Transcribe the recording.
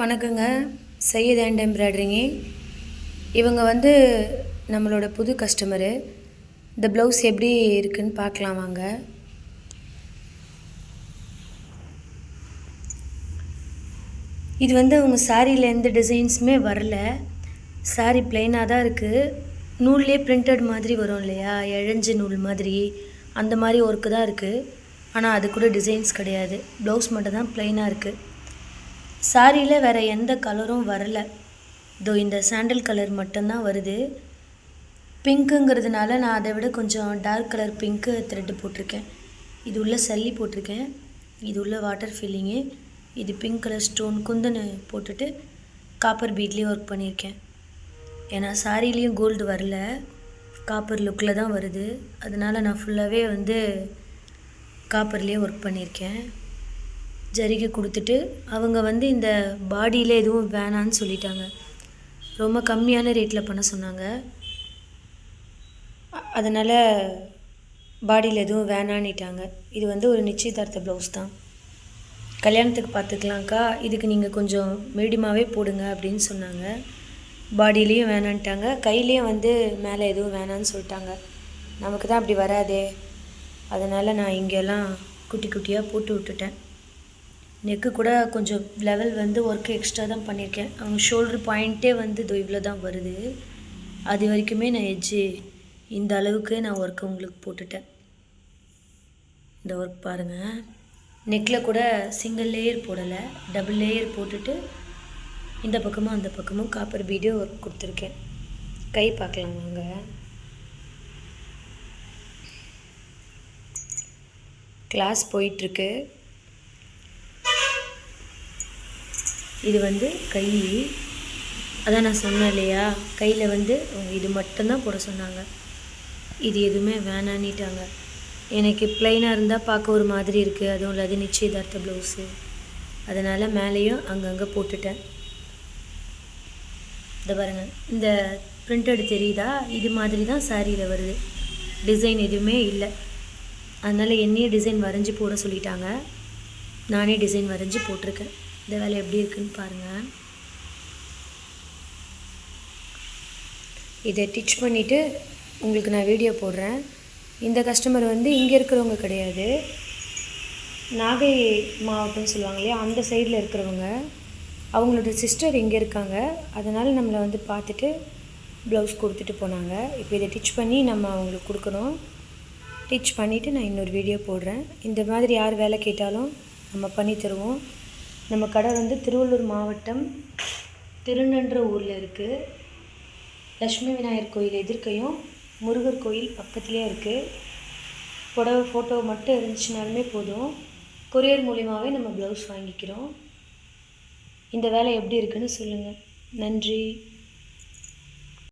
வணக்கங்க. சையத் அண்ட் எம்ப்ராய்டரிங்க. இவங்க வந்து நம்மளோட புது கஸ்டமரு இந்த ப்ளவுஸ் எப்படி இருக்குன்னு பார்க்கலாம் வாங்க. இது வந்து அவங்க சாரியில் எந்த டிசைன்ஸுமே வரல. சாரி பிளெயினாக தான் இருக்குது நூல்லே பிரிண்டட் மாதிரி வரும் இல்லையா? இழஞ்ச நூல் மாதிரி. அந்த மாதிரி ஒர்க்கு தான் இருக்குது ஆனால் அது கூட டிசைன்ஸ் கிடையாது. ப்ளவுஸ் மட்டும் தான் பிளெயினாக இருக்குது சாரியில் வேறு எந்த கலரும் வரல. இதோ இந்த சாண்டல் கலர் மட்டும்தான் வருது. பிங்க்குங்கிறதுனால நான் அதை விட கொஞ்சம் டார்க் கலர் பிங்க்கு த்ரெட்டு போட்டிருக்கேன். இது உள்ள சல்லி போட்டிருக்கேன். இது உள்ள வாட்டர் ஃபில்லிங்கு இது பிங்க் கலர் ஸ்டோன் குந்தன் போட்டுட்டு காப்பர் பீட்லேயும் ஒர்க் பண்ணியிருக்கேன். ஏன்னா சாரிலேயும் கோல்டு வரல. காப்பர் லுக்கில் தான் வருது. அதனால் நான் ஃபுல்லாகவே வந்து காப்பர்லேயே ஒர்க் பண்ணியிருக்கேன். ஜரிகை கொடுத்துட்டு அவங்க வந்து இந்த பாடியில் எதுவும் வேணான்னு சொல்லிட்டாங்க. ரொம்ப கம்மியான ரேட்டில் பண்ண சொன்னாங்க. அதனால் பாடியில் எதுவும் வேணான்னுட்டாங்க. இது வந்து ஒரு நிச்சயதார்த்த ப்ளவுஸ் தான். கல்யாணத்துக்கு பார்த்துக்கலாம்க்கா இதுக்கு நீங்கள் கொஞ்சம் மீடியமாகவே போடுங்க அப்படின்னு சொன்னாங்க. பாடியிலையும் வேணான்ட்டாங்க. கையிலையும் வந்து மேலே எதுவும் வேணான்னு சொல்லிட்டாங்க. நமக்கு தான் அப்படி வராதே. அதனால் நான் இங்கெல்லாம் குட்டி குட்டியாக போட்டு விட்டுட்டேன். நெக்கு கூட கொஞ்சம் லெவல் வந்து ஒர்க்கு எக்ஸ்ட்ரா தான் பண்ணியிருக்கேன். அவங்க ஷோல்டர் பாயிண்ட்டே வந்து இதோ இவ்வளோ தான் வருது. அது வரைக்குமே நான் எஜ்ஜி இந்த அளவுக்கு நான் ஒர்க்கு உங்களுக்கு போட்டுட்டேன். இந்த ஒர்க் பாருங்கள் நெக்கில் கூட சிங்கிள் லேயர் போடலை. டபுள் லேயர் போட்டுட்டு இந்த பக்கமும் அந்த பக்கமும் காப்பர் பீடியோ ஒர்க் கொடுத்துருக்கேன். கை பார்க்கலாம் வாங்க. கிளாஸ் போயிட்டுருக்கு இது வந்து கை. அதான் நான் சொன்னேன் இல்லையா? கையில் வந்து இது மட்டும்தான் போட சொன்னாங்க. இது எதுவுமே வேணான்னிட்டாங்க. எனக்கு ப்ளைனாக இருந்தால் பார்க்க ஒரு மாதிரி இருக்குது அதுவும் இல்லாத நிச்சயதார்த்த ப்ளவுஸு அதனால் மேலேயும் அங்கங்கே போட்டுட்டேன். இதை பாருங்கள் இந்த பிரிண்டட் தெரியுதா? இது மாதிரி தான் சாரியில் வருது. டிசைன் எதுவுமே இல்லை. அதனால் என்னையே டிசைன் வரைஞ்சி போட சொல்லிட்டாங்க. நானே டிசைன் வரைஞ்சி போட்டிருக்கேன். இந்த வேலை எப்படி இருக்குன்னு பாருங்கள் இதை டிச் பண்ணிவிட்டு உங்களுக்கு நான் வீடியோ போடுறேன். இந்த கஸ்டமர் வந்து இங்கே இருக்கிறவங்க கிடையாது. நாகை மாவட்டம்னு சொல்லுவாங்க இல்லையா? அந்த சைடில் இருக்கிறவங்க. அவங்களோட சிஸ்டர் இங்கே இருக்காங்க. அதனால் நம்மளை வந்து பார்த்துட்டு ப்ளவுஸ் கொடுத்துட்டு போனாங்க. இப்போ இதை டிச் பண்ணி நம்ம அவங்களுக்கு கொடுக்கணும். டிச் பண்ணிவிட்டு நான் இன்னொரு வீடியோ போடுறேன். இந்த மாதிரி யார் வேலை கேட்டாலும் நம்ம பண்ணி தருவோம். நம்ம கடை வந்து திருவள்ளூர் மாவட்டம் திருநன்ற ஊரில் இருக்குது லக்ஷ்மி விநாயகர் கோயில் எதிர்க்கையும் முருகர் கோயில் பக்கத்துலேயே இருக்குது புடவை ஃபோட்டோ மட்டும் இருந்துச்சுனாலுமே போதும். கொரியர் மூலியமாகவே நம்ம ப்ளவுஸ் வாங்கிக்கிறோம். இந்த வேலை எப்படி இருக்குன்னு சொல்லுங்கள் நன்றி.